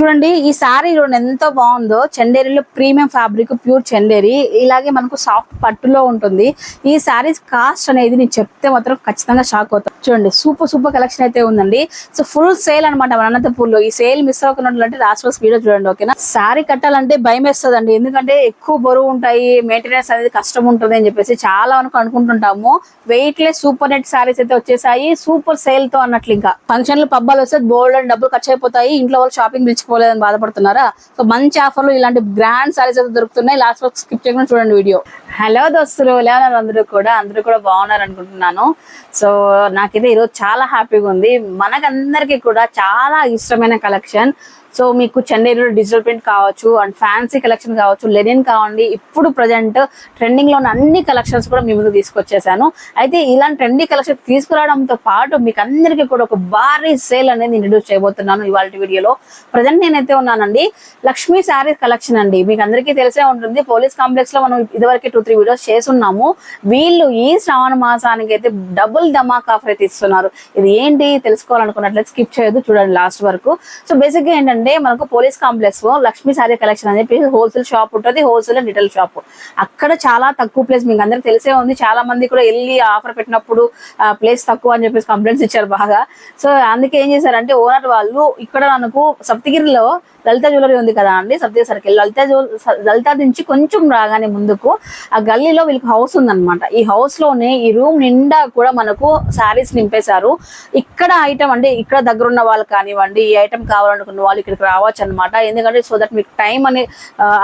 చూడండి ఈ సారీ చూడండి ఎంత బాగుందో. చెండేరిలో ప్రీమియం ఫ్యాబ్రిక్ ప్యూర్ చెండేరి. ఇలాగే మనకు సాఫ్ట్ పట్టులో ఉంటుంది. ఈ సారీస్ కాస్ట్ అనేది నేను చెప్తే మాత్రం ఖచ్చితంగా షాక్ అవుతాం. చూడండి సూపర్ సూపర్ కలెక్షన్ అయితే ఉందండి. సో ఫుల్ సేల్ అనమాట మన అనంతపూర్లో ఈ సేల్ మిస్ అవ్వకుండా లాస్ట్ వరకు వీడియో చూడండి ఓకేనా సారీ కట్టాలంటే భయం వేస్తుందండి. ఎందుకంటే ఎక్కువ బరువు ఉంటాయి మెయింటెనెన్స్ అనేది కష్టం ఉంటుంది అని చెప్పేసి చాలా వరకు అనుకుంటుంటాము. Weight less super net saris అయితే వచ్చేసాయి. సూపర్ సేల్తో అన్నట్లు ఇంకా. ఫంక్షన్లు పబ్బాలు వస్తే బోల్డ్ అండ్ డబ్బులు ఖర్చు అయిపోతాయి. ఇంట్లో వాళ్ళు షాపింగ్ తీసుకోలేదని బాధపడుతున్నారా? సో మంచి ఆఫర్లు ఇలాంటి గ్రాండ్ సారీస్ అయితే దొరుకుతున్నాయి. లాస్ట్ వరకు స్కిప్ చేయకుండా చూడండి వీడియో. హలో దోస్తులు ఎలా ఉన్నారు అందరూ కూడా? అందరూ కూడా బాగున్నారు అనుకుంటున్నాను. సో నాకైతే ఈరోజు చాలా హ్యాపీగా ఉంది. మనకందరికీ కూడా చాలా ఇష్టమైన కలెక్షన్. సో మీకు చెన్నైలో డిజిటల్ ప్రింట్ కావచ్చు అండ్ ఫ్యాన్సీ కలెక్షన్ కావచ్చు లెనిన్ కావండి ఇప్పుడు ప్రజెంట్ ట్రెండింగ్లో ఉన్న అన్ని కలెక్షన్స్ కూడా మీ ముందు తీసుకొచ్చేసాను. అయితే ఇలాంటి ట్రెండీ కలెక్షన్ తీసుకురావడంతో పాటు మీకు అందరికీ కూడా ఒక భారీ సేల్ అనేది ఇంట్రడ్యూస్ చేయబోతున్నాను ఇవాళ వీడియోలో. ప్రజెంట్ నేనైతే ఉన్నానండి లక్ష్మీ శారీ కలెక్షన్ అండి. మీకు అందరికీ తెలిసే ఉంటుంది పోలీస్ కాంప్లెక్స్లో మనం ఇదివరకు టూ త్రీ వీడియోస్ చేస్తున్నాము. వీళ్ళు ఈ శ్రావణ మాసానికి అయితే డబుల్ ధమాక్ ఆఫర్ అయితే ఇస్తున్నారు. ఇది ఏంటి? తెలుసుకోవాలనుకున్నట్లయితే స్కిప్ చేయదు చూడండి లాస్ట్ వరకు. సో బేసిక్ ఏంటంటే ఏంటంటే మనకు police complex Lakshmi sari collection అని చెప్పి హోల్సేల్ షాప్ ఉంటుంది హోల్సేల్ అండ్ రిటైల్ షాప్ అక్కడ చాలా తక్కువ ప్లేస్ మీకు అందరికి తెలిసే ఉంది. చాలా మంది కూడా వెళ్ళి ఆఫర్ పెట్టినప్పుడు ప్లేస్ తక్కువ అని చెప్పేసి కంప్లైంట్స్ ఇచ్చారు బాగా. సో అందుకే ఏం చేశారంటే ఓనర్ వాళ్ళు ఇక్కడ మనకు సప్తగిరిలో లలిత జ్యువెలరీ ఉంది కదా అండి సప్తగిరి సర్కిల్ లలిత జ్యువెల్ లలిత నుంచి కొంచెం రాగానే ముందుకు ఆ గల్లీలో వీళ్ళకి హౌస్ ఉందన్నమాట. ఈ హౌస్లోనే ఈ రూమ్ నిండా కూడా మనకు శారీస్ నింపేశారు. ఇక్కడ ఐటమ్ అంటే ఇక్కడ దగ్గర ఉన్న వాళ్ళు కానివ్వండి ఈ ఐటమ్ కావాలనుకున్న వాళ్ళు ఇక్కడికి రావచ్చు అనమాట ఎందుకంటే సో దట్ మీకు టైం అని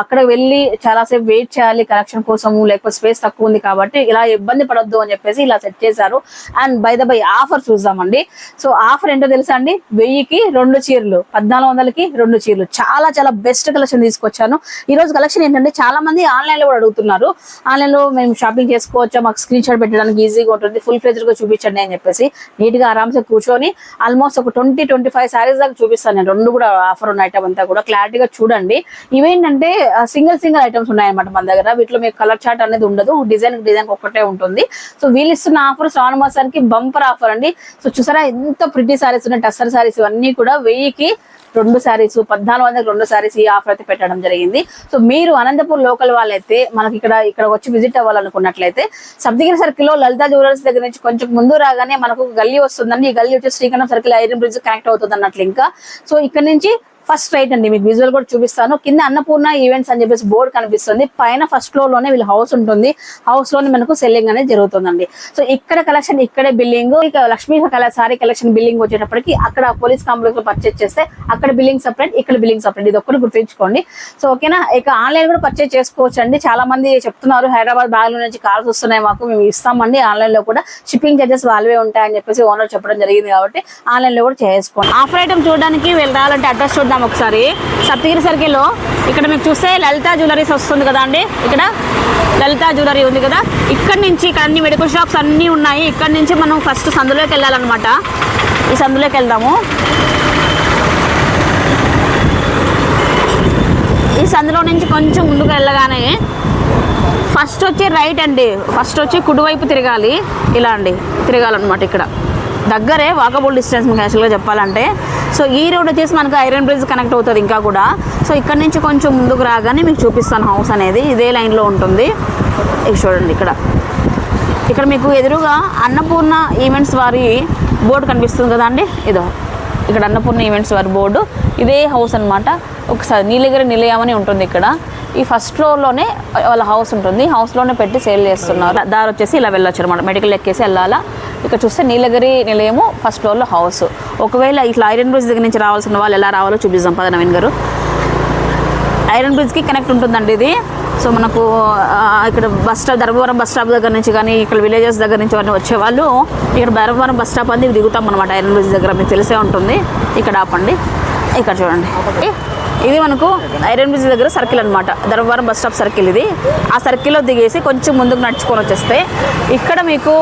అక్కడ వెళ్ళి చాలాసేపు వెయిట్ చేయాలి కలెక్షన్ కోసము లేకపోతే స్పేస్ తక్కువ ఉంది కాబట్టి ఇలా ఇబ్బంది పడొద్దు అని చెప్పేసి ఇలా సెట్ చేశారు. And by the by offer చూద్దామండి. సో ఆఫర్ ఏంటో తెలుసా అండి? వెయ్యికి రెండు చీరలు పద్నాలుగు వందలకి రెండు చీరలు. చాలా చాలా బెస్ట్ కలెక్షన్ తీసుకొచ్చాను. ఈ రోజు కలెక్షన్ ఏంటంటే చాలా మంది ఆన్లైన్లో కూడా అడుగుతున్నారు. ఆన్లైన్లో మేము షాపింగ్ చేసుకోవచ్చా? మాకు స్క్రీన్ షాట్ పెట్టడానికి ఈజీగా ఉంటుంది. ఫుల్ ఫ్లెజ్గా చూపించండి అని చెప్పేసి నీట్గా ఆరామ్సే కూర్చొని ఆల్మోస్ట్ ఒక ట్వంటీ ట్వంటీ ఫైవ్ సారీస్ దాకా చూపిస్తాను నేను. రెండు కూడా ఆఫర్ ఉన్న ఐటమ్ అంతా కూడా క్లారిటీగా చూడండి. ఇవేంటంటే సింగిల్ సింగిల్ ఐటమ్స్ ఉన్నాయన్నమాట మన దగ్గర. వీటిలో మీకు కలర్ చార్ట్ అనేది ఉండదు. డిజైన్ డిజైన్ ఒక్కటే ఉంటుంది. సో వీళ్ళు ఇస్తున్న ఆఫర్ శ్రావణ మాసానికి బంపర్ ఆఫర్ అండి. సో చూసారా ఎంత ప్రిటీ సారీస్ ఉన్నాయి. టస్సర్ సారీస్ ఇవన్నీ కూడా వెయ్యికి రెండు శారీస్ పద్నాలుగు వందల రెండు శారీస్ ఈ ఆఫర్ అయితే పెట్టడం జరిగింది. సో మీరు అనంతపూర్ లోకల్ వాళ్ళైతే మనకి ఇక్కడ ఇక్కడ వచ్చి విజిట్ అవ్వాలనుకున్నట్లయితే సబ్దిగిరి సర్కిల్లో లలిత జ్యువెలర్స్ దగ్గర నుంచి కొంచెం ముందు రాగానే మనకు గల్లీ వస్తుందండి. ఈ గల్లీ వచ్చి Srikaranam circle iron bridge connect అవుతుంది అన్నట్లు ఇంకా. సో ఇక్కడ నుంచి ఫస్ట్ రైట్ అండి మీకు విజువల్ కూడా చూపిస్తాను. కింద అన్నపూర్ణ ఈవెంట్స్ అని చెప్పేసి బోర్డు కనిపిస్తుంది. పైన ఫస్ట్ ఫ్లోర్లోనే వీళ్ళ హౌస్ ఉంటుంది. హౌస్లోనే మనకు సెల్లింగ్ అనేది జరుగుతుందండి. సో ఇక్కడ కలెక్షన్ ఇక్కడే బిల్డింగ్ ఇక లక్ష్మీ కల సారీ కలెక్షన్ బిల్లింగ్ వచ్చేటప్పటికి అక్కడ పోలీస్ కాంప్లెక్స్లో పర్చేస్ చేస్తే అక్కడ బిల్లింగ్ సపరేట్ ఇక్కడ బిల్లింగ్ సపరేట్ ఇది ఒక్కటి గుర్తుంచుకోండి. సో ఓకేనా? ఇక ఆన్లైన్ కూడా పర్చేస్ చేసుకోవచ్చు అండి చాలా మంది చెప్తున్నారు హైదరాబాద్ బెంగళూరు నుంచి కాల్స్ వస్తున్నాయి మాకు మేము ఇస్తామండి. ఆన్లైన్లో కూడా షిప్పింగ్ చార్జెస్ వాళ్ళవే ఉంటాయని చెప్పేసి ఓనర్ చెప్పడం జరిగింది కాబట్టి ఆన్లైన్లో కూడా చేసుకోండి. ఆఫర్ ఐటమ్ చూడడానికి వీళ్ళు రావాలంటే అడ్రస్ చూడడానికి చూద్దాం ఒకసారి. సప్తగిరి సర్కిల్లో ఇక్కడ మీకు చూస్తే లలితా జ్యువెలరీస్ వస్తుంది కదా అండి. ఇక్కడ లలితా జ్యువెలరీ ఉంది కదా. ఇక్కడ నుంచి ఇక్కడ అన్ని మెడికల్ షాప్స్ అన్నీ ఉన్నాయి. ఇక్కడ నుంచి మనం ఫస్ట్ సందులోకి వెళ్ళాలన్నమాట. ఈ సందులోకి వెళ్దాము. ఈ సందులో నుంచి కొంచెం ముందుకు వెళ్ళగానే ఫస్ట్ వచ్చి రైట్ అండి. ఫస్ట్ వచ్చి కుడివైపు తిరగాలి. ఇలా అండి. తిరగాలన్నమాట ఇక్కడ. దగ్గరే వాకబుల్ డిస్టెన్స్ మీకు యాక్చువల్గా చెప్పాలంటే. సో ఈ రోడ్ వచ్చేసి మనకు ఐరన్ బ్రిడ్జ్ కనెక్ట్ అవుతుంది ఇంకా కూడా. సో ఇక్కడ నుంచి కొంచెం ముందుకు రాగానే మీకు చూపిస్తాను హౌస్ అనేది. ఇదే లైన్లో ఉంటుంది. ఇక చూడండి ఇక్కడ. ఇక్కడ మీకు ఎదురుగా అన్నపూర్ణ ఈవెంట్స్ వారి బోర్డు కనిపిస్తుంది కదా అండి? ఇదో. ఇక్కడ అన్నపూర్ణ ఈవెంట్స్ వారి బోర్డు ఇదే హౌస్ అనమాట ఒకసారి నీలగిరి నిలయమని ఉంటుంది ఇక్కడ. ఈ ఫస్ట్ ఫ్లోర్లోనే వాళ్ళ హౌస్ ఉంటుంది. హౌస్లోనే పెట్టి సేల్ చేస్తున్నారు. దారి వచ్చేసి ఇలా వెళ్ళొచ్చు అనమాట మెడికల్ ఎక్కేసి వెళ్ళాలా? ఇక్కడ చూస్తే నీలగిరి నిలయము ఫస్ట్ ఫ్లోర్లో హౌస్ ఒకవేళ ఇట్లా ఐరన్ బ్రిడ్జ్ దగ్గర నుంచి రావాల్సిన వాళ్ళు ఎలా రావాలో చూపిస్తాం పద నవీన్ గారు. ఐరన్ బ్రిడ్జ్కి కనెక్ట్ ఉంటుందండి ఇది. సో మనకు ఇక్కడ bus stop Dharmavaram bus stop దగ్గర నుంచి కానీ ఇక్కడ విలేజెస్ దగ్గర నుంచి కానీ వచ్చేవాళ్ళు ఇక్కడ ధర్మవరం బస్ స్టాప్ అనేది దిగుతాం అనమాట ఐరన్ బ్రిడ్జ్ దగ్గర. మీకు తెలిసే ఉంటుంది. ఇక్కడ ఆపండి. ఇక్కడ చూడండి. ఇది మనకు ఐరన్ బ్రిడ్జ్ దగ్గర సర్కిల్ అనమాట ధర్మవరం బస్ స్టాప్ సర్కిల్ ఇది. ఆ సర్కిల్లో దిగేసి కొంచెం ముందుకు నడుచుకొని వచ్చేస్తే ఇక్కడ మీకు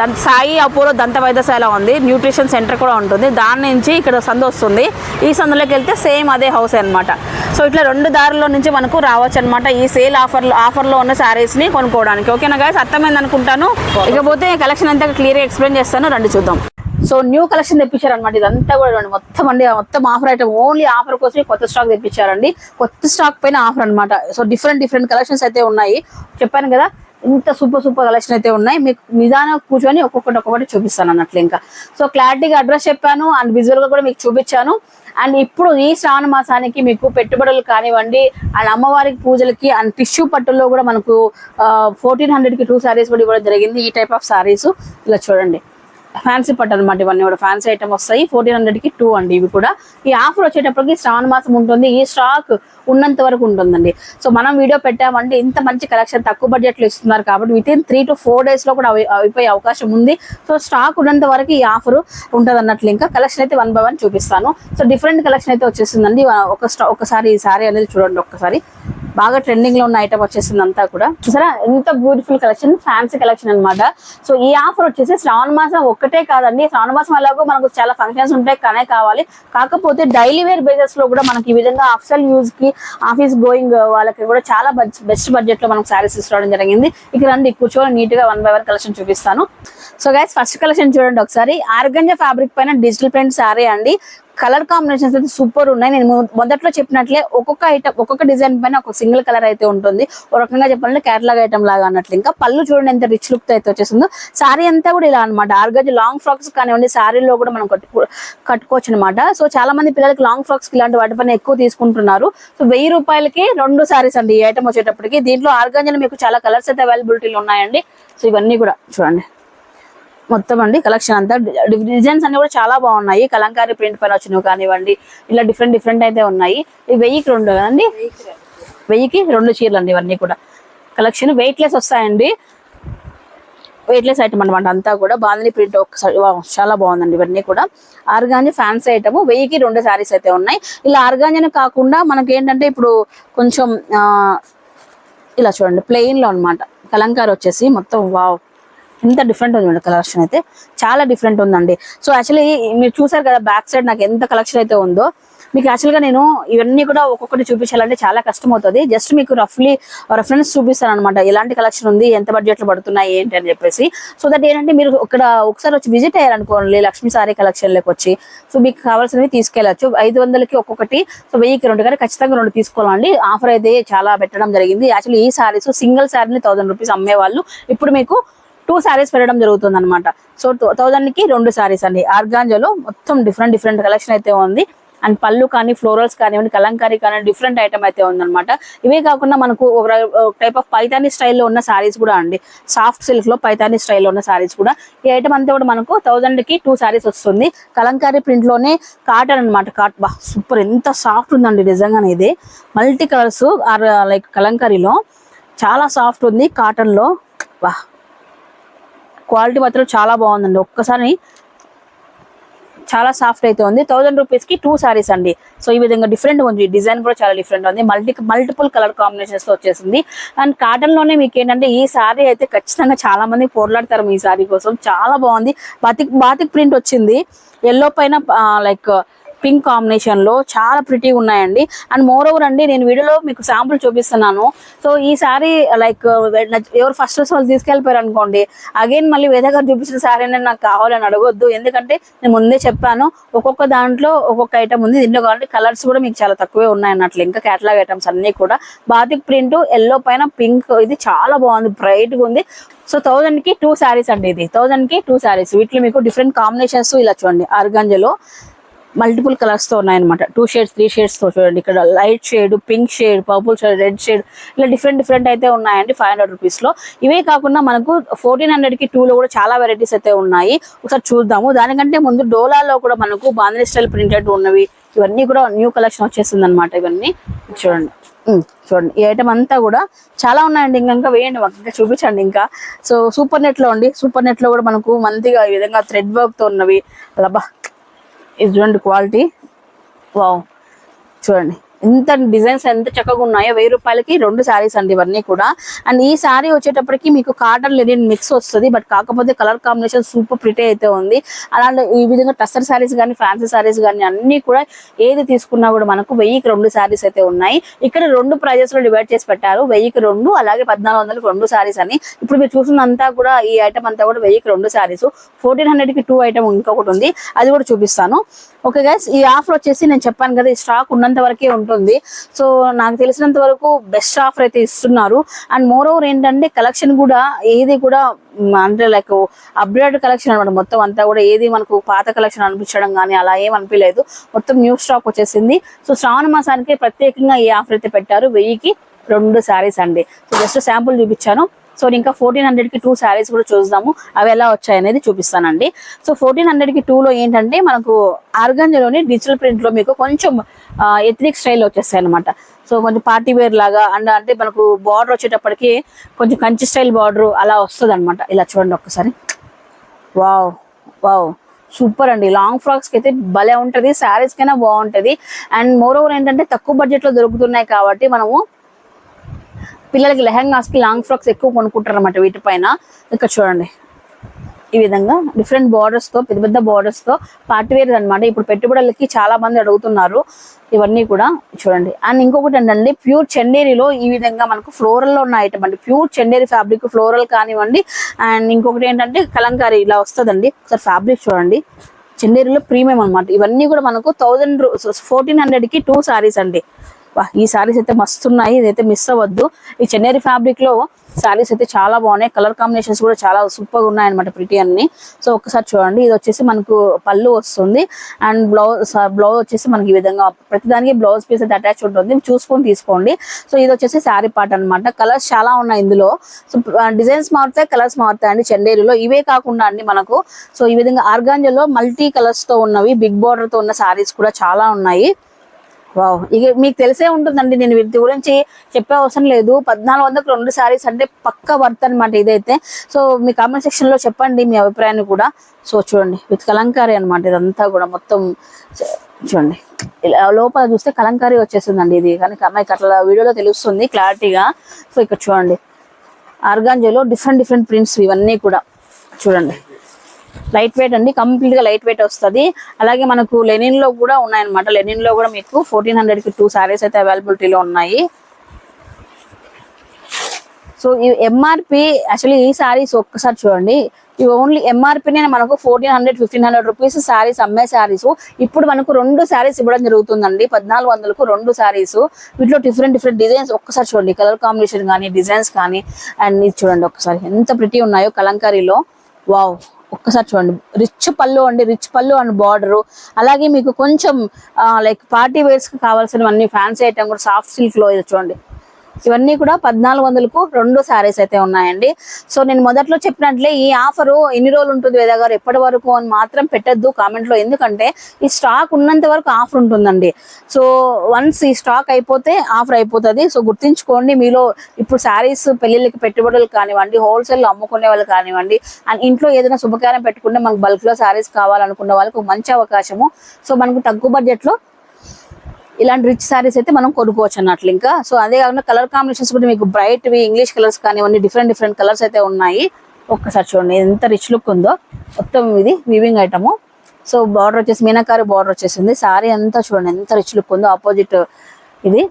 దంత సాయి అపోలో దంత వైద్యశాల ఉంది. న్యూట్రిషన్ సెంటర్ కూడా ఉంటుంది. దాని నుంచి ఇక్కడ సందు వస్తుంది. ఈ సందులోకి వెళ్తే సేమ్ అదే హౌస్ అన్నమాట. సో ఇట్లా రెండు దారుల్లో నుంచి మనకు రావచ్చు అనమాట ఈ సేల్ ఆఫర్ ఆఫర్లో ఉన్న శారీస్ని కొనుక్కోవడానికి. ఓకేనా గాయస్ అర్థమైంది అనుకుంటాను. ఇకపోతే కలెక్షన్ అంతా క్లియర్గా ఎక్స్ప్లెయిన్ చేస్తాను. రండి చూద్దాం. సో న్యూ కలెక్షన్ తెప్పించారు అనమాట ఇదంతా కూడా చూడండి. మొత్తం అండి మొత్తం ఆఫర్ ఐటమ్ ఓన్లీ ఆఫర్ కోసమే కొత్త స్టాక్ తెప్పించారండి. కొత్త స్టాక్ పైన ఆఫర్ అనమాట సో డిఫరెంట్ డిఫరెంట్ కలెక్షన్స్ అయితే ఉన్నాయి. చెప్పాను కదా ఇంత సూపర్ సూపర్ కలెక్షన్ అయితే ఉన్నాయి. మీకు నిదానం కూర్చొని ఒక్కొక్కటి ఒక్కొక్కటి చూపిస్తాను అన్నట్లు ఇంకా. సో క్లారిటీగా అడ్రస్ చెప్పాను అండ్ విజువల్గా కూడా మీకు చూపించాను. అండ్ ఇప్పుడు ఈ శ్రావణ మాసానికి మీకు పెట్టుబడులు కానివ్వండి అండ్ అమ్మవారికి పూజలకి అండ్ టిష్యూ పట్టుల్లో కూడా మనకు ఫోర్టీన్ హండ్రెడ్కి టూ శారీస్ కూడా ఇవ్వడం జరిగింది. ఈ టైప్ ఆఫ్ శారీస్ ఇలా చూడండి. ఫ్యాన్సీ పట్టు అనమాట ఇవన్నీ కూడా. ఫ్యాన్సీ ఐటమ్ వస్తాయి. ఫోర్టీన్ హండ్రెడ్కి టూ అండి ఇవి కూడా. ఈ ఆఫర్ వచ్చేటప్పటికి శ్రావణ మాసం ఉంటుంది. ఈ స్టాక్ ఉన్నంత వరకు ఉంటుందండి. సో మనం వీడియో పెట్టామంటే ఇంత మంచి కలెక్షన్ తక్కువ బడ్జెట్లో ఇస్తున్నారు కాబట్టి with in three to four డేస్లో కూడా అవి- అయిపోయే అవకాశం ఉంది. సో స్టాక్ ఉన్నంత వరకు ఈ ఆఫర్ ఉంటుంది అన్నట్లు ఇంకా కలెక్షన్ అయితే వన్ బై వన్ చూపిస్తాను. సో డిఫరెంట్ కలెక్షన్ అయితే వచ్చేసిందండి ఒక స్టా ఒకసారి ఈ సారీ అనేది చూడండి ఒక్కసారి. బాగా ట్రెండింగ్లో ఉన్న ఐటమ్ వచ్చేసింది అంతా కూడా. చూసారా? ఎంత బ్యూటిఫుల్ కలెక్షన్ ఫ్యాన్సీ కలెక్షన్ అన్నమాట. సో ఈ ఆఫర్ వచ్చేసి శ్రావణ మాసం ఒక్కటే కాదండి. శ్రావణ మాసం ఎలాగో మనకు చాలా ఫంక్షన్స్ ఉంటాయి కానీ కావాలి. కాకపోతే డైలీ వేర్ బేసెస్లో కూడా మనకి ఈ విధంగా అఫ్సల్ యూజ్కి ఆఫీస్ గోయింగ్ వాళ్ళకి కూడా చాలా బెస్ట్ బడ్జెట్లో మనకు శారీస్ తీసుకోవడం జరిగింది. ఇక రండి కూర్చొని నీట్గా వన్ బై వన్ కలెక్షన్ చూపిస్తాను. సో గైస్ ఫస్ట్ కలెక్షన్ చూడండి ఒకసారి. ఆర్గంజా ఫ్యాబ్రిక్ పైన డిజిటల్ ప్రింట్ శారీ అండి. కలర్ కాంబినేషన్స్ అయితే సూపర్ ఉన్నాయి. నేను మొదట్లో చెప్పినట్లే ఒక్కొక్క ఐటమ్ ఒక్కొక్క డిజైన్ పైన ఒక సింగిల్ కలర్ అయితే ఉంటుంది. ఒక రకంగా చెప్పాలంటే కేటలాగ్ ఐటమ్ లాగా అన్నట్లు. ఇంకా పళ్ళు చూడండి ఎంత రిచ్ లుక్ అయితే వచ్చేసిందో. సారీ అంతా కూడా ఇలా అనమాట ఆర్గజ్ లాంగ్ ఫ్రాక్స్ కానివ్వండి సారీలో కూడా మనం కట్టుకో కట్టుకోవచ్చు అనమాట సో చాలా మంది పిల్లలకి లాంగ్ ఫ్రాక్స్ ఇలాంటి వాటి పైన ఎక్కువ తీసుకుంటున్నారు. సో వెయ్యి రూపాయలకి రెండు సారీస్ అండి ఈ ఐటమ్ వచ్చేటప్పటికి. దీంట్లో ఆర్గంజలు మీకు చాలా కలర్స్ అయితే అవైలబిలిటీలు ఉన్నాయండి. సో ఇవన్నీ కూడా చూడండి. మొత్తం అండి కలెక్షన్ అంతా. డి- డిజైన్స్ అన్ని కూడా చాలా బాగున్నాయి. కలంకారీ ప్రింట్ పైన వచ్చినవి కానివ్వండి ఇలా డిఫరెంట్ డిఫరెంట్ అయితే ఉన్నాయి. ఇవి వెయ్యికి రెండు కదండి? వెయ్యికి రెండు చీరలు అండి ఇవన్నీ కూడా. కలెక్షన్ వెయిట్ లెస్ వస్తాయండి. వెయిట్ లెస్ ఐటమ్ అనమాట అంతా కూడా. బాందని ప్రింట్ ఒకసారి చాలా బాగుందండి ఇవన్నీ కూడా. Organza fancy item. వెయ్యికి రెండు శారీస్ అయితే ఉన్నాయి. ఇలా ఆర్గాంజీని కాకుండా మనకి ఏంటంటే ఇప్పుడు కొంచెం ఇలా చూడండి ప్లెయిన్లో కలంకారీ వచ్చేసి మొత్తం వావ్ ఎంత డిఫరెంట్ ఉంది కలెక్షన్ అయితే. చాలా డిఫరెంట్ ఉందండి. సో యాక్చువల్లీ మీరు చూసారు కదా బ్యాక్ సైడ్ నాకు ఎంత కలెక్షన్ అయితే ఉందో. మీకు యాక్చువల్గా నేను ఇవన్నీ కూడా ఒక్కొక్కటి చూపించాలంటే చాలా కష్టం అవుతుంది జస్ట్ మీకు రఫ్లీ రెఫరెన్స్ చూపిస్తాను అనమాట ఎలాంటి కలెక్షన్ ఉంది ఎంత బడ్జెట్లు పడుతున్నాయి ఏంటి అని చెప్పేసి. సో దట్ ఏంటంటే మీరు ఇక్కడ ఒకసారి వచ్చి విజిట్ అయ్యారనుకోండి లక్ష్మీ సారీ కలెక్షన్లోకి వచ్చి. సో మీకు కావాల్సినవి తీసుకెళ్ళచ్చు. ఐదు వందలకి ఒక్కొక్కటి సో వెయ్యికి రెండు కానీ ఖచ్చితంగా రెండు తీసుకోవాలండి. ఆఫర్ అయితే చాలా పెట్టడం జరిగింది. యాక్చువల్లీ ఈ సారీస్ సింగిల్ సారీని థౌసండ్ రూపీస్ అమ్మేవాళ్ళు. ఇప్పుడు మీకు టూ శారీస్ పెట్టడం జరుగుతుంది అనమాట సో థౌసండ్కి రెండు సారీస్ అండి. ఆర్గాంజలో మొత్తం డిఫరెంట్ డిఫరెంట్ కలెక్షన్ అయితే ఉంది. అండ్ పళ్ళు కానీ ఫ్లోరల్స్ కానివ్వండి కలంకారీ కానీ డిఫరెంట్ ఐటమ్ అయితే ఉందన్నమాట. ఇవే కాకుండా మనకు ఒక టైప్ ఆఫ్ పైతాని స్టైల్లో ఉన్న శారీస్ కూడా అండి. సాఫ్ట్ సిల్క్లో పైతాని స్టైల్లో ఉన్న శారీస్ కూడా. ఈ ఐటమ్ అంతా కూడా మనకు థౌజండ్కి టూ శారీస్ వస్తుంది. కలంకారీ ప్రింట్లోనే కాటన్ అనమాట కాట్ బా సూపర్. ఎంత సాఫ్ట్ ఉందండి నిజంగానే ఇది. మల్టీ కలర్స్ ఆర్ లైక్ కలంకారీలో. చాలా సాఫ్ట్ ఉంది కాటన్లో వా క్వాలిటీ మాత్రం చాలా బాగుందండి. ఒక్కసారి చాలా సాఫ్ట్ అయితే ఉంది. థౌసండ్ రూపీస్కి టూ సారీస్ అండి. సో ఈ విధంగా డిఫరెంట్ ఉంది. డిజైన్ కూడా చాలా డిఫరెంట్ ఉంది. మల్టీ మల్టిపుల్ కలర్ కాంబినేషన్స్తో వచ్చేసింది. అండ్ కాటన్లోనే మీకు ఏంటంటే ఈ సారీ అయితే ఖచ్చితంగా చాలా మంది పోట్లాడతారు ఈ సారీ కోసం. చాలా బాగుంది. బాతిక్ బాతిక్ ప్రింట్ వచ్చింది. ఎల్లో పైన లైక్ పింక్ కాంబినేషన్లో చాలా ప్రిటీ ఉన్నాయండి. అండ్ మోర్ ఓవర్ అండి నేను వీడియోలో మీకు శాంపుల్ చూపిస్తున్నాను. సో ఈ సారీ లైక్ ఎవరు ఫస్ట్ వాళ్ళు తీసుకెళ్ళిపోయారు అనుకోండి అగైన్ మళ్ళీ వేదగారు చూపించిన సారీ అనేది నాకు కావాలని అడగొద్దు. ఎందుకంటే నేను ముందే చెప్పాను ఒక్కొక్క దాంట్లో ఒక్కొక్క ఐటమ్ ఉంది. దీంట్లో కావాలంటే కలర్స్ కూడా మీకు చాలా తక్కువే ఉన్నాయి అన్నట్లు ఇంకా కేటలాగ్ ఐటమ్స్ అన్ని కూడా. బాతిక్ ప్రింట్ ఎల్లో పైన పింక్ ఇది చాలా బాగుంది బ్రైట్గా ఉంది. సో థౌజండ్కి టూ శారీస్ అండి ఇది. థౌజండ్కి టూ శారీస్ వీటిలో మీకు డిఫరెంట్ కాంబినేషన్స్ ఇలా చూడండి. అర్గంజలో మల్టిపుల్ కలర్స్తో ఉన్నాయన్నమాట. టూ షేడ్స్ త్రీ షేడ్స్తో చూడండి. ఇక్కడ light shade pink shade purple shade red shade ఇలా డిఫరెంట్ డిఫరెంట్ అయితే ఉన్నాయండి ఫైవ్ హండ్రెడ్ రూపీస్లో. ఇవే కాకుండా మనకు ఫోర్టీన్ హండ్రెడ్కి టూ లో కూడా చాలా వెరైటీస్ అయితే ఉన్నాయి. ఒకసారి చూద్దాము. దానికంటే ముందు డోలాలో కూడా మనకు బాంధనీ స్టైల్ ప్రింటెడ్ ఉన్నవి. ఇవన్నీ కూడా న్యూ కలెక్షన్ వచ్చేసింది అనమాట ఇవన్నీ. చూడండి. చూడండి. ఈ ఐటమ్ అంతా కూడా చాలా ఉన్నాయండి. ఇంకా ఇంకా వేయండి ఇంకా చూపించండి ఇంకా. సో సూపర్ నెట్లో అండి సూపర్ నెట్లో కూడా మనకు మంచిగా ఈ విధంగా థ్రెడ్ వర్క్తో ఉన్నవి. అలా ఇది చూడండి క్వాలిటీ. వావ్. చూడండి. ఎంత డిజైన్స్ ఎంత చక్కగా ఉన్నాయో వెయ్యి రూపాయలకి రెండు శారీస్ అండి ఇవన్నీ కూడా. అండ్ ఈ శారీ వచ్చేటప్పటికి మీకు కాటన్ లెనిన్ మిక్స్ వస్తుంది బట్ కాకపోతే కలర్ కాంబినేషన్ సూపర్ ప్రిటీ అయితే ఉంది. అలాంటి ఈ విధంగా టస్టర్ శారీస్ కానీ ఫ్యాన్సీ శారీస్ కానీ అన్ని కూడా ఏది తీసుకున్నా కూడా మనకు వెయ్యికి రెండు శారీస్ అయితే ఉన్నాయి. ఇక్కడ రెండు ప్రైజెస్లో డివైడ్ చేసి పెట్టారు వెయ్యికి రెండు అలాగే పద్నాలుగు వందలకి రెండు శారీస్ అని. ఇప్పుడు మీరు చూసినంతా కూడా ఈ ఐటమ్ అంతా కూడా వెయ్యికి రెండు శారీస్. ఫోర్టీన్ హండ్రెడ్కి టూ ఐటమ్ ఇంకొకటి ఉంది అది కూడా చూపిస్తాను. ఓకే గైస్ ఈ ఆఫర్ వచ్చేసి నేను చెప్పాను కదా ఈ స్టాక్ ఉన్నంత వరకే ఉంటుంది. సో నాకు తెలిసినంత వరకు బెస్ట్ ఆఫర్ అయితే ఇస్తున్నారు. అండ్ మోర్ ఓవర్ ఏంటంటే కలెక్షన్ కూడా ఏది కూడా అంటే లైక్ అప్డేట్ కలెక్షన్ అనమాట మొత్తం అంతా కూడా ఏది మనకు పాత కలెక్షన్ అనిపించడం కానీ అలా ఏం అనిపించలేదు. మొత్తం న్యూ స్టాక్ వచ్చేసింది. సో శ్రావణ మాసానికి ప్రత్యేకంగా ఈ ఆఫర్ అయితే పెట్టారు. వెయ్యికి రెండు శారీస్ అండి. సో జస్ట్ శాంపుల్ చూపించాను. సో ఇంకా ఫోర్టీన్ హండ్రెడ్కి టూ శారీస్ కూడా చూద్దాము. అవి ఎలా వచ్చాయి అనేది చూపిస్తానండి. సో ఫోర్టీన్ హండ్రెడ్కి టూ లో ఏంటంటే మనకు ఆర్గంజలోని డిజిటల్ ప్రింట్లో మీకు కొంచెం ఎథనిక్ స్టైల్ వచ్చేస్తాయి అనమాట సో కొంచెం పార్టీ వేర్ లాగా అండ్ అంటే మనకు బార్డర్ వచ్చేటప్పటికి కొంచెం కంచి స్టైల్ బార్డర్ అలా వస్తుంది అనమాట ఇలా చూడండి ఒక్కసారి. వావ్ వావ్ సూపర్ అండి. లాంగ్ ఫ్రాక్స్కి అయితే భలే ఉంటుంది శారీస్ కైనా బాగుంటుంది. అండ్ మోర్ ఓవర్ ఏంటంటే తక్కువ బడ్జెట్లో దొరుకుతున్నాయి కాబట్టి మనము పిల్లలకి లెహంగాస్కి లాంగ్ ఫ్రాక్స్ ఎక్కువ కొనుక్కుంటారు అనమాట వీటిపైన. ఇక్కడ చూడండి. ఈ విధంగా డిఫరెంట్ బార్డర్స్తో పెద్ద పెద్ద బార్డర్స్తో పార్టీ వేర్ అన్నమాట. ఇప్పుడు పెట్టుబడులకి చాలా మంది అడుగుతున్నారు. ఇవన్నీ కూడా చూడండి. అండ్ ఇంకొకటి ఏంటండి ప్యూర్ చెన్నేరిలో ఈ విధంగా మనకు ఫ్లోరల్లో ఉన్న ఐటమ్ అండి. ప్యూర్ చందేరి ఫ్యాబ్రిక్ ఫ్లోరల్ కానివ్వండి. అండ్ ఇంకొకటి ఏంటంటే కలంకారీ ఇలా వస్తుందండి. ఒకసారి ఫ్యాబ్రిక్ చూడండి. చెన్నేరిలో ప్రీమియం అన్నమాట. ఇవన్నీ కూడా మనకు థౌజండ్ ఫోర్టీన్ హండ్రెడ్కి టూ సారీస్ అండి. ఈ సారీస్ అయితే మస్తున్నాయి ఇదైతే మిస్ అవ్వద్దు. ఈ చెన్నైరి ఫ్యాబ్రిక్లో సారీస్ అయితే చాలా బాగున్నాయి. కలర్ కాంబినేషన్స్ కూడా చాలా సూపర్గా ఉన్నాయి అనమాట ప్రిటీ అన్ని. సో ఒకసారి చూడండి. ఇది వచ్చేసి మనకు పళ్ళు వస్తుంది. అండ్ బ్లౌజ్ బ్లౌజ్ వచ్చేసి మనకి ఈ విధంగా ప్రతిదానికి బ్లౌజ్ పీస్ అయితే అటాచ్ ఉంటుంది. చూసుకొని తీసుకోండి. సో ఇది వచ్చేసి శారీ పార్ట్ అన్నమాట. కలర్స్ చాలా ఉన్నాయి ఇందులో. సో డిజైన్స్ మారుతాయి కలర్స్ మారుతాయి అండి చెన్నైరిలో ఇవే కాకుండా అండి మనకు. సో ఈ విధంగా ఆర్గాంజలో మల్టీ కలర్స్తో ఉన్నవి బిగ్ బార్డర్తో ఉన్న సారీస్ కూడా చాలా ఉన్నాయి. వావ్. ఇక మీకు తెలిసే ఉంటుందండి నేను వీటి గురించి చెప్పే అవసరం లేదు. పద్నాలుగు వందలకు రెండు సారీస్ అంటే పక్క వర్త్ అనమాట ఇదైతే. సో మీ కామెంట్ సెక్షన్లో చెప్పండి మీ అభిప్రాయాన్ని కూడా. సో చూడండి విత్ కలంకారీ అనమాట ఇదంతా కూడా మొత్తం. చూడండి ఇలా లోపల చూస్తే కలంకారీ వచ్చేస్తుందండి ఇది. కానీ మనకి అట్లా వీడియోలో తెలుస్తుంది క్లారిటీగా. సో ఇక్కడ చూడండి ఆర్గాంజోలో డిఫరెంట్ డిఫరెంట్ ప్రింట్స్ ఇవన్నీ కూడా. చూడండి. లైట్ వెయిట్ అండి కంప్లీట్గా లైట్ వెయిట్ వస్తుంది. అలాగే మనకు లెనిన్లో కూడా ఉన్నాయన్నమాట. లెనిన్లో కూడా మీకు ఫోర్టీన్ హండ్రెడ్కి టూ సారీస్ అయితే అవైలబిలిటీలో ఉన్నాయి. సో ఈ ఎంఆర్పి యాక్చువల్లీ ఈ సారీస్ ఒక్కసారి చూడండి. ఇవి ఓన్లీ ఎంఆర్పినే మనకు fourteen hundred fifteen hundred rupees saris అమ్మే శారీస్ ఇప్పుడు మనకు రెండు శారీస్ ఇవ్వడం జరుగుతుందండి. పద్నాలుగు వందలకు రెండు సారీస్. వీటిలో డిఫరెంట్ డిఫరెంట్ డిజైన్స్ ఒక్కసారి చూడండి. కలర్ కాంబినేషన్ కానీ డిజైన్స్ కానీ అండ్ ఇది చూడండి ఒక్కసారి. ఎంత ప్రిటీ ఉన్నాయో కలంకారీలో. వావ్! ఒక్కసారి చూడండి. రిచ్ పళ్ళు అండి రిచ్ పళ్ళు అండ్ బార్డరు. అలాగే మీకు కొంచెం లైక్ పార్టీ వేర్స్కి కావాల్సినవన్నీ ఫ్యాన్సీ ఐటమ్ కూడా సాఫ్ట్ సిల్క్లో ఇది చూడండి. ఇవన్నీ కూడా పద్నాలుగు వందలకు రెండు శారీస్ అయితే ఉన్నాయండి. సో నేను మొదట్లో చెప్పినట్లే ఈ ఆఫరు ఎన్ని రోజులు ఉంటుంది వేదా గారు? ఎప్పటి వరకు అని మాత్రం పెట్టద్దు కామెంట్లో ఎందుకంటే ఈ స్టాక్ ఉన్నంత వరకు ఆఫర్ ఉంటుందండి. సో వన్స్ ఈ స్టాక్ అయిపోతే ఆఫర్ అయిపోతుంది. సో గుర్తుంచుకోండి మీలో ఇప్పుడు శారీస్ పెళ్ళిళ్ళకి పెట్టుబడులు కానివ్వండి హోల్సేల్లో అమ్ముకునే వాళ్ళు కానివ్వండి అండ్ ఇంట్లో ఏదైనా శుభకార్యం పెట్టుకుంటే మనకు బల్క్లో శారీస్ కావాలనుకున్న వాళ్ళకి మంచి అవకాశము. సో మనకు తక్కువ బడ్జెట్లో ఇలాంటి రిచ్ సారీస్ అయితే మనం కొనుక్కోవచ్చు అన్నట్లు ఇంకా. సో అదే కాకుండా కలర్ కాంబినేషన్స్ కూడా మీకు బ్రైట్ వి ఇంగ్లీష్ కలర్స్ కానివ్వండి డిఫరెంట్ డిఫరెంట్ కలర్స్ అయితే ఉన్నాయి. ఒక్కసారి చూడండి ఎంత రిచ్ లుక్ ఉందో. మొత్తం ఇది వివింగ్ ఐటమ్ సో బార్డర్ వచ్చేసి మీనాకారి బార్డర్ వచ్చేసింది. సారీ అంతా చూడండి ఎంత రిచ్ లుక్ ఉందో. ఆపోజిట్ ఇది.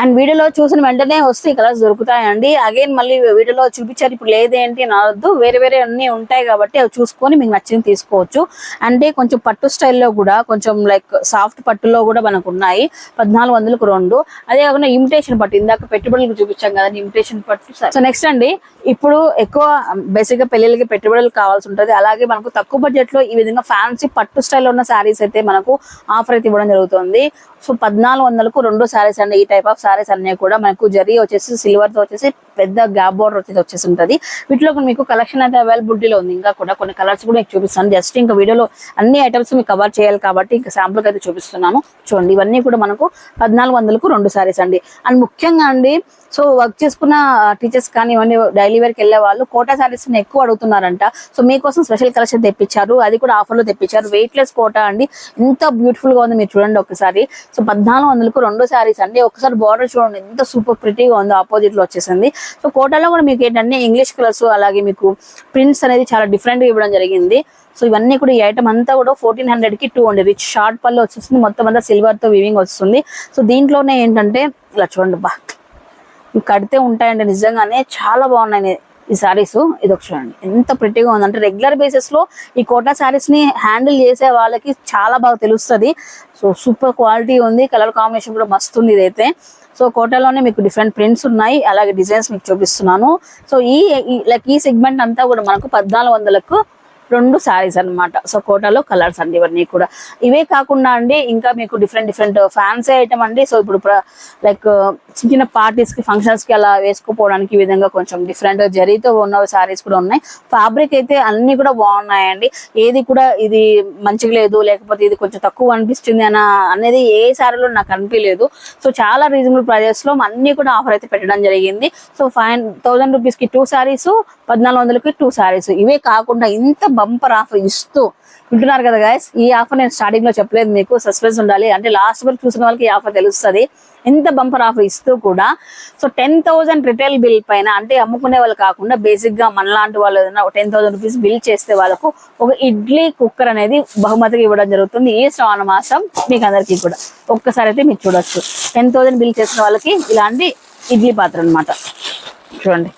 అండ్ వీడియోలో చూసిన వెంటనే వస్తే ఈ కలర్స్ దొరుకుతాయండి. అగైన్ మళ్ళీ వీడియోలో చూపించారు ఇప్పుడు లేదేంటి అని అనవద్దు వేరే వేరే అన్ని ఉంటాయి కాబట్టి అవి చూసుకొని మీకు నచ్చింది తీసుకోవచ్చు. అంటే కొంచెం పట్టు స్టైల్లో కూడా కొంచెం లైక్ సాఫ్ట్ పట్టులో కూడా మనకు ఉన్నాయి. పద్నాలుగు వందలకు రెండు. అదే కాకుండా ఇమిటేషన్ పట్టు. ఇందాక పెట్టుబడులకు చూపించాం కదా ఇమిటేషన్ పట్టు. సో నెక్స్ట్ అండి ఇప్పుడు ఎక్కువ um, బేసిక్గా పెళ్ళిళ్ళకి పెట్టుబడులు కావాల్సి ఉంటుంది. అలాగే మనకు తక్కువ బడ్జెట్లో ఈ విధంగా ఫ్యాన్సీ పట్టు స్టైల్లో ఉన్న శారీస్ అయితే మనకు ఆఫర్ అయితే ఇవ్వడం జరుగుతుంది. సో పద్నాలుగు వందలకు రెండు శారీస్ అండి ఈ టైప్ ఆఫ్ సారీస్ అన్ని కూడా మనకు జరీ వచ్చేసి సిల్వర్తో వచ్చేసి పెద్ద గ్యాప్ బోర్డర్ వచ్చేది వచ్చేసి ఉంటుంది వీటిలో మీకు కలెక్షన్ అయితే అవైలబిలిటీలో ఉంది. ఇంకా కూడా కొన్ని కలర్స్ కూడా మీకు చూపిస్తాను. జస్ట్ ఇంకా వీడియోలో అన్ని ఐటమ్స్ మీకు కవర్ చేయాలి కాబట్టి ఇంకా శాంపుల్కి అయితే చూపిస్తున్నాను. చూడండి ఇవన్నీ కూడా మనకు పద్నాలుగు వందలకు రెండు సారీస్ అండి. అండ్ ముఖ్యంగా అండి సో వర్క్ చేసుకున్న టీచర్స్ కానీ ఇవన్నీ డైలీ వేర్కి వెళ్ళే వాళ్ళు కోటా సారీస్ ఎక్కువ అడుగుతున్నారంట. సో మీకోసం స్పెషల్ కలెక్షన్ తెప్పించారు. అది కూడా ఆఫర్లో తెప్పించారు. వెయిట్ లెస్ కోటా అండి. ఎంత బ్యూటిఫుల్గా ఉంది మీరు చూడండి ఒకసారి. సో పద్నాలుగు వందలకు రెండు సారీస్ అండి. ఒకసారి బార్డర్ చూడండి. ఎంత సూపర్ ప్రిటీగా ఉందో ఆపోజిట్లో వచ్చేసింది. సో కోటాలో కూడా మీకు ఏంటంటే ఇంగ్లీష్ కలర్స్ అలాగే మీకు ప్రింట్స్ అనేది చాలా డిఫరెంట్గా ఇవ్వడం జరిగింది. సో ఇవన్నీ కూడా ఈ ఐటమ్ అంతా కూడా ఫోర్టీన్ హండ్రెడ్కి టూ అండి రిచ్ షార్ట్ పళ్ళు వచ్చేస్తుంది. మొత్తం అంతా సిల్వర్తో వివింగ్ వస్తుంది. సో దీంట్లోనే ఏంటంటే ఇలా చూడండి బా. కడితే ఉంటాయండి నిజంగానే. చాలా బాగున్నాయి ఈ సారీస్ ఇది ఒక చూడండి. ఎంత ప్రిటీగా ఉంది అంటే రెగ్యులర్ బేసిస్లో ఈ కోటా సారీస్ని హ్యాండిల్ చేసే వాళ్ళకి చాలా బాగా తెలుస్తుంది. సో సూపర్ క్వాలిటీ ఉంది. కలర్ కాంబినేషన్ కూడా మస్తు ఉంది ఇదైతే. సో కోటాలోనే మీకు డిఫరెంట్ ప్రింట్స్ ఉన్నాయి అలాగే డిజైన్స్ మీకు చూపిస్తున్నాను. సో ఈ లైక్ ఈ సెగ్మెంట్ అంతా కూడా మనకు పద్నాలుగు వందలకు రెండు శారీస్ అన్నమాట. సో కోటాలో కలర్స్ అండి ఇవన్నీ కూడా. ఇవే కాకుండా అండి ఇంకా మీకు డిఫరెంట్ డిఫరెంట్ ఫ్యాన్సీ ఐటమ్ అండి. సో ఇప్పుడు లైక్ చిన్న చిన్న పార్టీస్కి ఫంక్షన్స్కి అలా వేసుకుపోవడానికి ఈ విధంగా కొంచెం డిఫరెంట్ జరీతో ఉన్న శారీస్ కూడా ఉన్నాయి. ఫ్యాబ్రిక్ అయితే అన్ని కూడా బాగున్నాయండి. ఏది కూడా ఇది మంచిగా లేదు లేకపోతే ఇది కొంచెం తక్కువ అనిపిస్తుంది అన్న అనేది ఏ శారీలో నాకు అనిపించలేదు సో చాలా రీజనబుల్ ప్రైజెస్లో అన్ని కూడా ఆఫర్ అయితే పెట్టడం జరిగింది. సో ఫైవ్ థౌసండ్ రూపీస్కి టూ శారీస్ పద్నాలుగు వందలకి టూ శారీస్ ఇవే కాకుండా ఇంత బంపర్ ఆఫర్ ఇస్తూ వింటున్నారు కదా గాయస్ ఈ ఆఫర్ నేను స్టార్టింగ్లో చెప్పలేదు మీకు సస్పెన్స్ ఉండాలి. అంటే లాస్ట్ వరకు చూసిన వాళ్ళకి ఈ ఆఫర్ తెలుస్తుంది. ఎంత బంపర్ ఆఫర్ ఇస్తూ కూడా so ten thousand retail bill పైన అంటే అమ్ముకునే వాళ్ళు కాకుండా బేసిక్గా మనలాంటి వాళ్ళు ఏదైనా టెన్ థౌసండ్ రూపీస్ బిల్ చేస్తే వాళ్ళకు ఒక ఇడ్లీ కుక్కర్ అనేది బహుమతిగా ఇవ్వడం జరుగుతుంది ఈ శ్రావణ మాసం మీకు అందరికీ కూడా. ఒక్కసారి అయితే మీరు చూడొచ్చు. టెన్ థౌసండ్ బిల్ చేసిన వాళ్ళకి ఇలాంటి ఇడ్లీ పాత్ర అన్నమాట. చూడండి.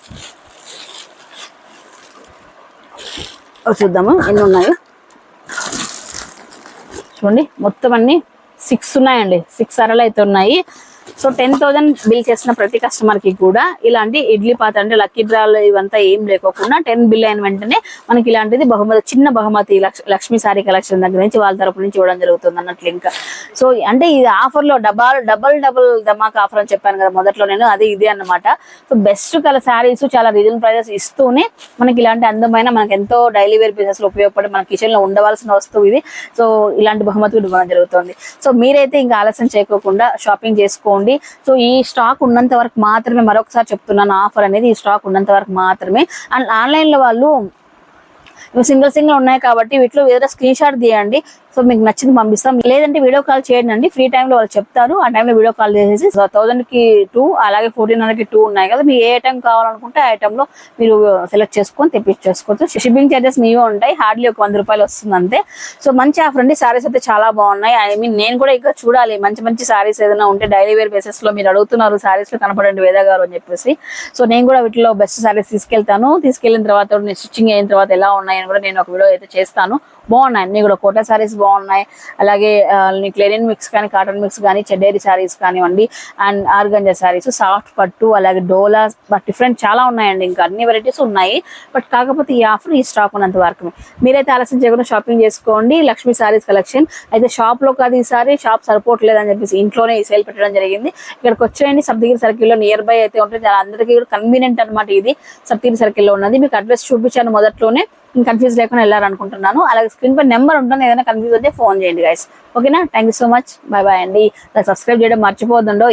చూద్దాము? ఎన్ని ఉన్నాయో? చూడండి మొత్తం అన్ని సిక్స్ ఉన్నాయండి. సిక్స్ అరలు అయితే ఉన్నాయి. సో టెన్ థౌసండ్ బిల్ చేసిన ప్రతి కస్టమర్కి కూడా ఇలాంటి ఇడ్లీ పాత్ర అంటే లక్కీ డ్రాలు ఇవంతా ఏం లేకోకుండా టెన్ బిల్ అయిన వెంటనే మనకి ఇలాంటిది బహుమతి చిన్న బహుమతి లక్ష్మీ సారీ కలెక్షన్ దగ్గర నుంచి వాళ్ళ తరపు నుంచి ఇవ్వడం జరుగుతుంది అన్నట్లు ఇంకా. సో అంటే ఇది ఆఫర్లో డబల్ డబల్ డబల్ ధమాక్ ఆఫర్ అని చెప్పాను కదా మొదట్లో నేను అది ఇదే అన్నమాట. సో బెస్ట్ కల శారీస్ చాలా రీజనల్ ప్రైజెస్ ఇస్తూనే మనకి ఇలాంటి అందమైన మనకి ఎంతో డైలీ వేర్ బిజినెస్లో ఉపయోగపడి మన కిచెన్లో ఉండవలసిన వస్తువు ఇది. సో ఇలాంటి బహుమతి ఇవ్వడం జరుగుతుంది. సో మీరైతే ఇంకా ఆలస్యం చేయకోకుండా షాపింగ్ చేసుకోండి. సో ఈ స్టాక్ ఉన్నంత వరకు మాత్రమే మరొకసారి చెప్తున్నాను ఆఫర్ అనేది ఈ స్టాక్ ఉన్నంత వరకు మాత్రమే. అండ్ ఆన్లైన్లో వాళ్ళు సింగిల్ సింగిల్ ఉన్నాయి కాబట్టి వీటిలో ఏదైనా స్క్రీన్ షాట్ తీయండి. సో మీకు నచ్చింది పంపిస్తాం. లేదంటే వీడియో కాల్ చేయండి. అండి ఫ్రీ టైంలో వాళ్ళు చెప్తారు. ఆ టైంలో వీడియో కాల్ చేసేసి థౌసండ్కి టూ అలాగే ఫోర్టీన్ హండ్రెడ్కి టూ ఉన్నాయి కదా. మీ ఏ ఐటమ్ కావాలనుకుంటే ఆ ఐటమ్లో మీరు సెలెక్ట్ చేసుకొని తెప్పించేసుకోవచ్చు షిప్పింగ్ చార్జెస్ మీవే ఉంటాయి. హార్డ్లీ ఒక వంద రూపాయలు వస్తుంది అంతే. సో మంచి ఆఫర్ అండి. సారీస్ అయితే చాలా బాగున్నాయి. ఐ మీన్ నేను కూడా ఇంకా చూడాలి. మంచి మంచి సారీస్ ఏదైనా ఉంటే డైలీ వేర్ బేసిస్లో మీరు అడుగుతున్నారు. సారీస్లో కనపడండి వేద గారు అని చెప్పేసి. సో నేను కూడా వీటిలో బెస్ట్ సారీస్ తీసుకెళ్తాను. తీసుకెళ్ళిన తర్వాత నేను స్టిచ్చింగ్ అయిన తర్వాత ఎలా ఉన్నాయని కూడా నేను ఒక వీడియో అయితే చేస్తాను. బాగున్నాయి. అన్ని కూడా కోటా శారీస్ బాగున్నాయి. అలాగే ఆ, నీకు లెనిన్ మిక్స్ కానీ కాటన్ మిక్స్ కానీ చెడ్డేరి సారీస్ కానివ్వండి అండ్ ఆర్గంజా శారీస్ సాఫ్ట్ పట్టు అలాగే డోలా డిఫరెంట్ చాలా ఉన్నాయండి. ఇంకా అన్ని వెరైటీస్ ఉన్నాయి. బట్ కాకపోతే ఈ ఆఫర్ ఈ స్టాక్ ఉన్నంత వరకు మీరైతే ఆలస్యం చేయకుండా షాపింగ్ చేసుకోండి. లక్ష్మీ సారీస్ కలెక్షన్ అయితే షాప్లో కాదు ఈసారి. షాప్ సరిపోవట్లేదు అని చెప్పేసి ఇంట్లోనే ఈ సేల్ పెట్టడం జరిగింది. ఇక్కడికి వచ్చేయండి. సప్తగిరి సర్కిల్లో నియర్ బై అయితే ఉంటుంది. అందరికీ కూడా కన్వీనియంట్ అనమాట ఇది. సప్తగిరి సర్కిల్లో ఉన్నది. మీకు అడ్రస్ చూపించాను మొదట్లోనే. కన్ఫ్యూజ్ లేకుండా వెళ్ళాలనుకుంటున్నాను. అలాగే స్క్రీన్ పై నెంబర్ ఉంటుంది ఏదైనా కన్ఫ్యూజ్ అయితే ఫోన్ చేయండి గైస్ ఓకేనా thank you so much bye bye అండి. సబ్స్క్రైబ్ చేయడం మర్చిపోద్దండో